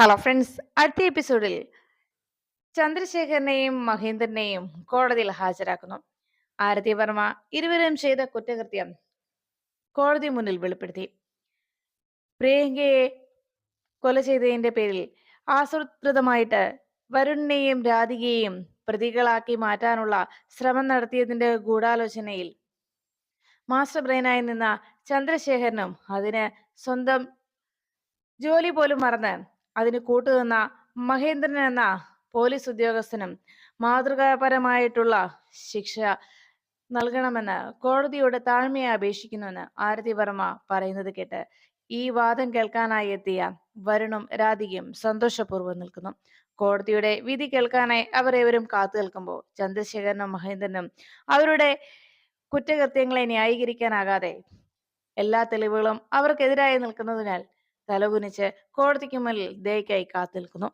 Hello friends അടുത്ത എപ്പിസോഡിൽ ചന്ദ്രശേഖരനെയും മഹേന്ദ്രനെയും കോടതിയിൽ ഹാജരാക്കുന്നു. ആരതി വർമ്മ ഇരുവരും ചെയ്ത കുറ്റകൃത്യം കോടതി മുന്നിൽ വെളിപ്പെടുത്തി. പ്രിയങ്കയെ കൊല ചെയ്തതിന്റെ പേരിൽ ആസൂത്രിതമായിട്ട് വരുണിനെയും രാധികയെയും പ്രതികളാക്കി മാറ്റാനുള്ള ശ്രമം നടത്തിയതിന്റെ ഗൂഢാലോചനയിൽ മാസ്റ്റർ ബ്രെയിനായി നിന്ന ചന്ദ്രശേഖരനും അതിന് സ്വന്തം ജോലി പോലും മറന്ന് അതിന് കൂട്ടുനിന്ന മഹേന്ദ്രൻ എന്ന പോലീസ് ഉദ്യോഗസ്ഥനും മാതൃകാപരമായിട്ടുള്ള ശിക്ഷ നൽകണമെന്ന് കോടതിയോട് താഴ്മയെ അപേക്ഷിക്കുന്നുവെന്ന് ആരതി വർമ്മ പറയുന്നത് കേട്ട് ഈ വാദം കേൾക്കാനായി എത്തിയ വരുണും രാധികയും സന്തോഷപൂർവം നിൽക്കുന്നു. കോടതിയുടെ വിധി കേൾക്കാനായി അവരേവരും കാത്തു നിൽക്കുമ്പോൾ ചന്ദ്രശേഖരനും മഹേന്ദ്രനും അവരുടെ കുറ്റകൃത്യങ്ങളെ ന്യായീകരിക്കാനാകാതെ എല്ലാ തെളിവുകളും അവർക്കെതിരായി നിൽക്കുന്നതിനാൽ തലകുനിച്ച് കോടതിക്ക് മുന്നിൽ ദയക്കായി കാത്തു നിൽക്കുന്നു